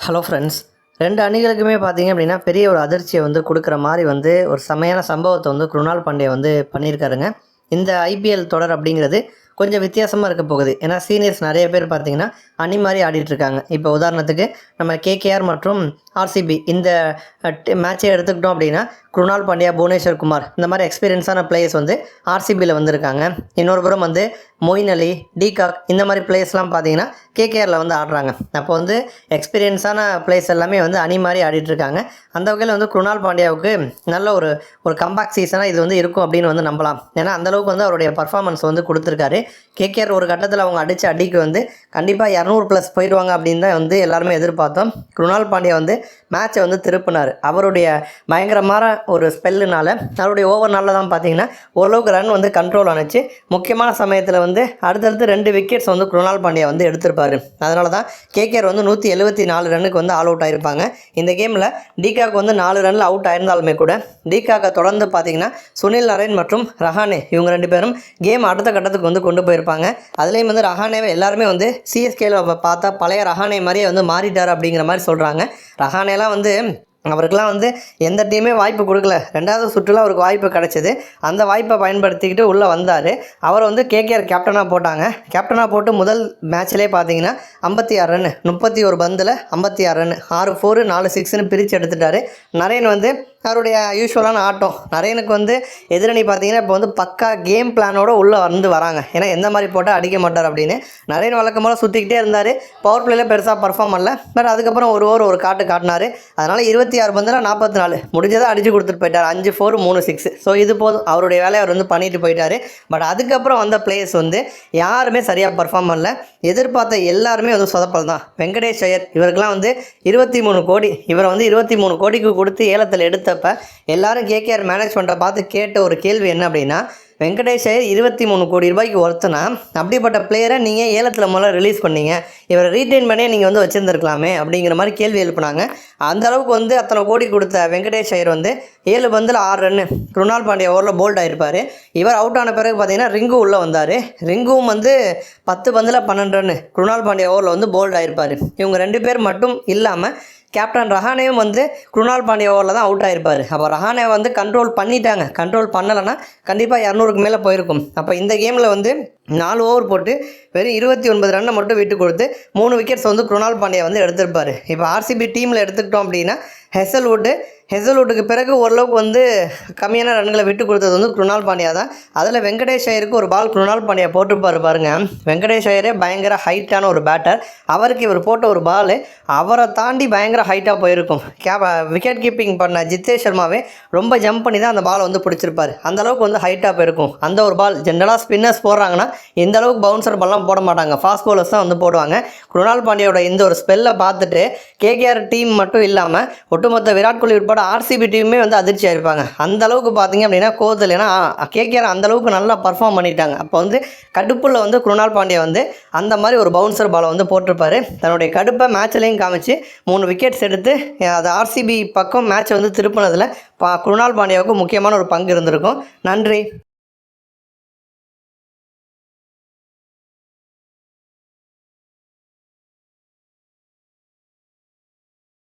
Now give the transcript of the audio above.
Hello friends ரெண்டு அணிகளுக்குமே பார்த்தீங்க அப்படின்னா பெரிய ஒரு அதிர்ச்சியை வந்து கொடுக்குற மாதிரி வந்து ஒரு செமையான சம்பவத்தை வந்து குருணால் பாண்டே வந்து பண்ணியிருக்காருங்க. இந்த ஐபிஎல் தொடர் அப்படிங்கிறது கொஞ்சம் வித்தியாசமாக இருக்க போகுது. ஏன்னா சீனியர்ஸ் நிறைய பேர் பார்த்தீங்கன்னா அணி மாதிரி ஆடிட்டு இருக்காங்க இப்போ உதாரணத்துக்கு நம்ம கேகேஆர் மற்றும் ஆர்சிபி இந்த மேட்சை எடுத்துக்கிட்டோம் அப்படின்னா குருணால் பாண்டியா புவனேஸ்வர் குமார் இந்த மாதிரி எக்ஸ்பீரியன்ஸான பிளேயர்ஸ் வந்து ஆர்சிபியில் வந்திருக்காங்க. இன்னொரு புறம் வந்து மொயின் அலி டிகாக் இந்த மாதிரி பிளேயர்ஸ்லாம் பார்த்தீங்கன்னா கேகேஆரில் வந்து ஆடுறாங்க. அப்போ வந்து எக்ஸ்பீரியன்ஸான பிளேயர்ஸ் எல்லாமே வந்து அணி மாதிரி ஆடிட்டு இருக்காங்க அந்த வகையில் வந்து குருணால் பாண்டியாவுக்கு நல்ல ஒரு ஒரு கம்பேக் சீசனாக இது வந்து இருக்கும் அப்படின்னு வந்து நம்பலாம். ஏன்னா அந்தளவுக்கு வந்து அவருடைய பர்ஃபார்மன்ஸ் வந்து கொடுத்துருக்காரு. கேகேஆர் ஒரு கட்டத்தில் அவங்க அடித்த அடிக்கு வந்து கண்டிப்பாக இரநூறு ப்ளஸ் போயிடுவாங்க அப்படின்னு தான் வந்து எல்லாருமே எதிர்பார்த்தோம். குருணால் பாண்டியா வந்து மேட்சை வந்து திருப்பினார். அவருடைய பயங்கரமான ஒரு ஸ்பெல்லுனால அவருடைய ஓவர்னால தான் பார்த்தீங்கன்னா ஓரளவுக்கு ரன் வந்து கண்ட்ரோல் ஆனிச்சு. முக்கியமான சமயத்தில் வந்து அடுத்தடுத்து ரெண்டு விக்கெட்ஸ் வந்து குருணால் பாண்டியா வந்து எடுத்திருப்பார். அதனால தான் கேகேஆர் வந்து நூற்றி எழுபத்தி நாலு ரன்னுக்கு வந்து ஆல் அவுட் ஆயிருப்பாங்க. இந்த கேமில் டிகாக் வந்து நாலு ரனில் அவுட் ஆயிருந்தாலுமே கூட டிகாக்கை தொடர்ந்து பார்த்தீங்கன்னா சுனில் நரேன் மற்றும் ரஹானே இவங்க ரெண்டு பேரும் கேம் அடுத்த கட்டத்துக்கு வந்து கொண்டு போயிருப்பாங்க. அதுலேயும் வந்து ரஹானேவை எல்லாருமே வந்து சிஎஸ்கேல பார்த்தா பழைய ரஹானே மாதிரியே வந்து மாறிட்டார் அப்படிங்கிற மாதிரி சொல்கிறாங்க ரஹானேலாம் வந்து அவருக்கெலாம் வந்து எந்த டீமே வாய்ப்பு கொடுக்கல. ரெண்டாவது சுற்றுலா அவருக்கு வாய்ப்பு கிடச்சிது. அந்த வாய்ப்பை பயன்படுத்திக்கிட்டு உள்ளே வந்தார். அவர் வந்து கேகேஆர் கேப்டனாக போட்டாங்க. கேப்டனாக போட்டு முதல் மேட்ச்லேயே பார்த்தீங்கன்னா ஐம்பத்தி ஆறு ரன் முப்பத்தி ஒரு பந்தில் ஐம்பத்தி ஆறு ரன் ஆறு ஃபோரு நாலு சிக்ஸ்னு பிரித்து எடுத்துட்டார். நரேன் வந்து அவருடைய யூஸ்வலான ஆட்டம். நரேனுக்கு வந்து எதிரணி பார்த்தீங்கன்னா இப்போ வந்து பக்கா கேம் பிளானோட உள்ளே வந்து வராங்க. ஏன்னா எந்த மாதிரி போட்டால் அடிக்க மாட்டார் அப்படின்னு. நரேன் வழக்கம் போல் சுற்றிக்கிட்டே இருந்தார். பவர் பிளேயில் பெருசாக பர்ஃபார்ம் பண்ணல. பட் அதுக்கப்புறம் ஒரு ஓவர் ஒரு காட்டு காட்டினார். அதனால் இருபத்தி ஆறு பந்தில் நாற்பத்தி நாலு. முடிஞ்சதை அடித்து கொடுத்துட்டு போயிட்டார். அஞ்சு ஃபோர் மூணு சிக்ஸ் ஸோ இது போதும். அவருடைய வேலையை அவர் வந்து பண்ணிட்டு போயிட்டார். பட் அதுக்கப்புறம் வந்த பிளேயர்ஸ் வந்து யாருமே சரியாக பர்ஃபார்ம் பண்ணல. எதிர்பார்த்த எல்லாருமே வந்து சொதப்பல் தான். வெங்கடேஷ் ஐயர் இவருக்கெல்லாம் வந்து இருபத்தி மூணு கோடி. இவரை வந்து இருபத்தி மூணு கோடிக்கு கொடுத்து ஏலத்தில் கொடுத்தப்ப எல்லாரும் கேகேஆர் மேனேஜ்மெண்ட்டை பார்த்து கேட்ட ஒரு கேள்வி என்ன அப்படின்னா வெங்கடேஷ் ஐயர் இருபத்தி மூணு கோடி ரூபாய்க்கு ஒருத்தனா அப்படிப்பட்ட பிளேயரை நீங்கள் ஏலத்தில் முதல்ல ரிலீஸ் பண்ணீங்க. இவரை ரீட்டைன் பண்ணியே நீங்கள் வந்து வச்சுருந்துருக்கலாமே அப்படிங்கிற மாதிரி கேள்வி எழுப்புனாங்க. அந்த அளவுக்கு வந்து அத்தனை கோடி கொடுத்த வெங்கடேஷ் ஐயர் வந்து ஏழு பந்தில் ஆறு ரன்னு குருணால் பாண்டிய ஓவரில் போல்ட் ஆகிருப்பார் இவர் அவுட் ஆன பிறகு பார்த்தீங்கன்னா ரிங்கு உள்ளே வந்தார். ரிங்குவும் வந்து பத்து பந்தில் பன்னெண்டு ரன்னு குருணால் பாண்டிய ஓவரில் வந்து போல்ட் ஆகிருப்பார் இவங்க ரெண்டு பேர் மட்டும் இல்லாமல் கேப்டன் ரஹானேவும் வந்து குருணால் பாண்டிய ஓவரில் தான் அவுட் ஆகிருப்பார் அப்போ ரஹானே வந்து கண்ட்ரோல் பண்ணிட்டாங்க. கண்ட்ரோல் பண்ணலைன்னா கண்டிப்பாக இரநூறுக்கு மேலே போயிருக்கும். அப்போ இந்த கேமில் வந்து நாலு ஓவர் போட்டு வெறும் இருபத்தி ஒன்பது ரன்னை மட்டும் விட்டு கொடுத்து மூணு விக்கெட்ஸ் வந்து குருணால் பாண்டியா வந்து எடுத்திருப்பார். இப்போ ஆர்சிபி டீமில் எடுத்துக்கிட்டோம் அப்படின்னா ஹெசல்வுட்டு ஹெசல்வுட்டுக்கு பிறகு ஓரளவுக்கு வந்து கம்மியான ரன்களை விட்டு கொடுத்தது வந்து குருணால் பாண்டியா தான். அதில் வெங்கடேஷ் ஐயருக்கு ஒரு பால் குருணால் பாண்டியா போட்டிருப்பார் பாருங்க. வெங்கடேஷ் ஐயரே பயங்கர ஹைட்டான ஒரு பேட்டர் அவருக்கு இவர் போட்ட ஒரு பால் அவரை தாண்டி பயங்கர ஹைட்டாக போயிருக்கும். கேப் விக்கெட் கீப்பிங் பண்ண ஜித்தேஷ் சர்மாவே ரொம்ப ஜம்ப் பண்ணி தான் அந்த பாலை வந்து பிடிச்சிருப்பார். அந்த அளவுக்கு வந்து ஹைட்டாக போயிருக்கும். அந்த ஒரு பால் ஜென்ரலாக ஸ்பின்னர்ஸ் போடுறாங்கன்னா இந்த அளவுக்கு பவுன்சர் பால்லாம் போட மாட்டாங்க. ஃபாஸ்ட் bowlers தான் வந்து போடுவாங்க. குருணால் பாண்டியோட இந்த ஒரு ஸ்பெல்லை பார்த்துட்டு கேகேஆர் டீம் மட்டும் இல்லாமல் ஒட்டுமொத்த விராட் கோலி உட்பட ஆர்சிபி டீமுமே வந்து அதிர்ச்சி இருப்பாங்க அந்த அளவுக்கு பார்த்தீங்க அப்படின்னா கோதல் ஏன்னா கேகேஆர் அந்த அளவுக்கு நல்லா பர்ஃபார்ம் பண்ணிட்டாங்க. அப்போ வந்து கடுப்பில் வந்து குருணால் பாண்டியா வந்து அந்த மாதிரி ஒரு பவுன்சர் பாலை வந்து போட்டிருப்பாரு. தன்னுடைய கடுப்பை மேட்ச்லேயும் காமிச்சு மூணு விக்கெட்ஸ் எடுத்து அது ஆர்சிபி பக்கம் மேட்ச்சை வந்து திருப்பினதில் பா குருணால் பாண்டியாவுக்கு முக்கியமான ஒரு பங்கு இருந்திருக்கும். நன்றி.